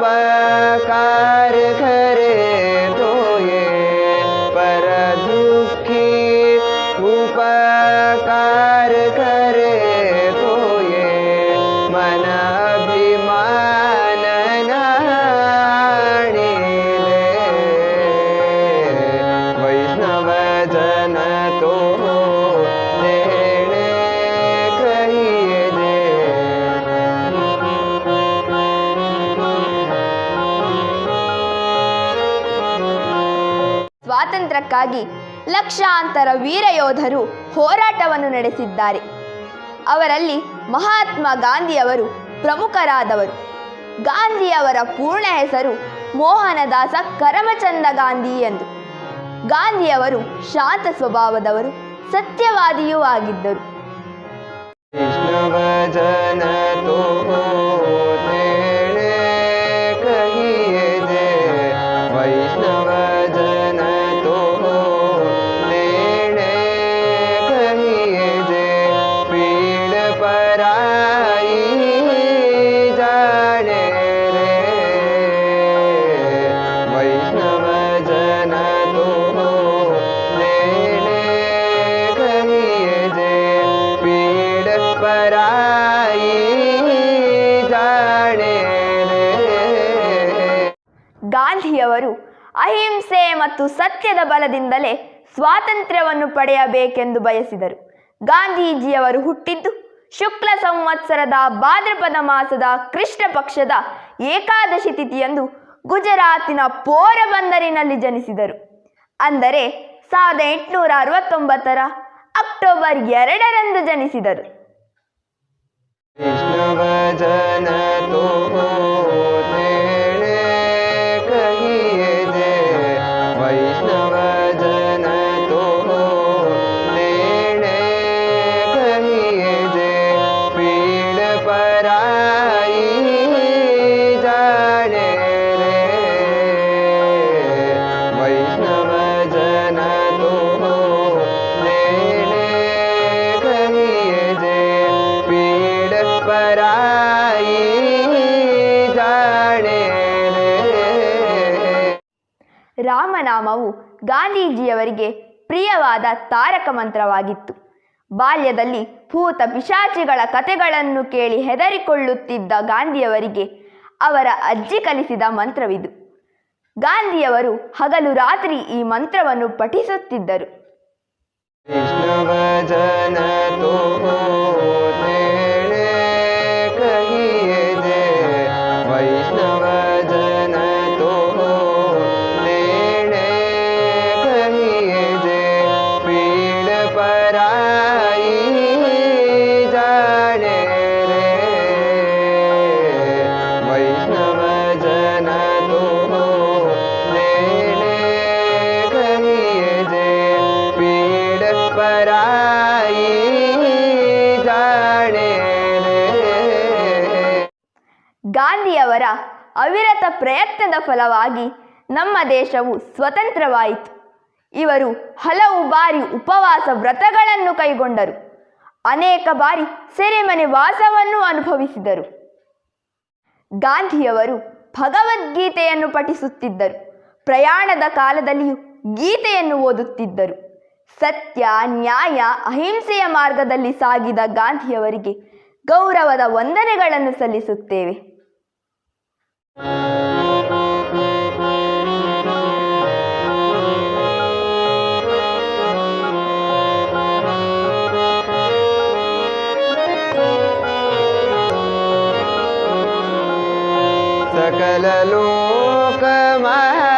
पका ಸ್ವಾತಂತ್ರ್ಯಕ್ಕಾಗಿ ಲಕ್ಷಾಂತರ ವೀರಯೋಧರು ಹೋರಾಟವನ್ನು ನಡೆಸಿದ್ದಾರೆ. ಅವರಲ್ಲಿ ಮಹಾತ್ಮ ಗಾಂಧಿಯವರು ಪ್ರಮುಖರಾದವರು. ಗಾಂಧಿಯವರ ಪೂರ್ಣ ಹೆಸರು ಮೋಹನದಾಸ ಕರಮಚಂದ ಗಾಂಧಿ ಎಂದು. ಗಾಂಧಿಯವರು ಶಾಂತ ಸ್ವಭಾವದವರು, ಸತ್ಯವಾದಿಯೂ ಆಗಿದ್ದರು. ಗಾಂಧಿಯವರು ಅಹಿಂಸೆ ಮತ್ತು ಸತ್ಯದ ಬಲದಿಂದಲೇ ಸ್ವಾತಂತ್ರ್ಯವನ್ನು ಪಡೆಯಬೇಕೆಂದು ಬಯಸಿದರು. ಗಾಂಧೀಜಿಯವರು ಹುಟ್ಟಿದ್ದು ಶುಕ್ಲ ಸಂವತ್ಸರದ ಭಾದ್ರಪದ ಮಾಸದ ಕೃಷ್ಣ ಪಕ್ಷದ ಏಕಾದಶಿ ತಿಥಿಯಂದು ಗುಜರಾತಿನ ಪೋರಬಂದರಿನಲ್ಲಿ ಜನಿಸಿದರು. ಅಂದರೆ ಸಾವಿರದ ಎಂಟುನೂರ ಅರವತ್ತೊಂಬತ್ತರ ಅಕ್ಟೋಬರ್ ಎರಡರಂದು ಜನಿಸಿದರು. ರಾಮನಾಮವು ಗಾಂಧೀಜಿಯವರಿಗೆ ಪ್ರಿಯವಾದ ತಾರಕ ಮಂತ್ರವಾಗಿತ್ತು. ಬಾಲ್ಯದಲ್ಲಿ ಭೂತ ಪಿಶಾಚಿಗಳ ಕಥೆಗಳನ್ನು ಕೇಳಿ ಹೆದರಿಕೊಳ್ಳುತ್ತಿದ್ದ ಗಾಂಧಿಯವರಿಗೆ ಅವರ ಅಜ್ಜಿ ಕಲಿಸಿದ ಮಂತ್ರವಿದು. ಗಾಂಧಿಯವರು ಹಗಲು ರಾತ್ರಿ ಈ ಮಂತ್ರವನ್ನು ಪಠಿಸುತ್ತಿದ್ದರು. ಗಾಂಧಿಯವರ ಅವಿರತ ಪ್ರಯತ್ನದ ಫಲವಾಗಿ ನಮ್ಮ ದೇಶವು ಸ್ವತಂತ್ರವಾಯಿತು. ಇವರು ಹಲವು ಬಾರಿ ಉಪವಾಸ ವ್ರತಗಳನ್ನು ಕೈಗೊಂಡರು. ಅನೇಕ ಬಾರಿ ಸೆರೆಮನೆ ವಾಸವನ್ನು ಅನುಭವಿಸಿದರು. ಗಾಂಧಿಯವರು ಭಗವದ್ಗೀತೆಯನ್ನು ಪಠಿಸುತ್ತಿದ್ದರು. ಪ್ರಯಾಣದ ಕಾಲದಲ್ಲಿಯೂ ಗೀತೆಯನ್ನು ಓದುತ್ತಿದ್ದರು. ಸತ್ಯ, ನ್ಯಾಯ, ಅಹಿಂಸೆಯ ಮಾರ್ಗದಲ್ಲಿ ಸಾಗಿದ ಗಾಂಧಿಯವರಿಗೆ ಗೌರವದ ವಂದನೆಗಳನ್ನು ಸಲ್ಲಿಸುತ್ತೇವೆ. सकल लोक मह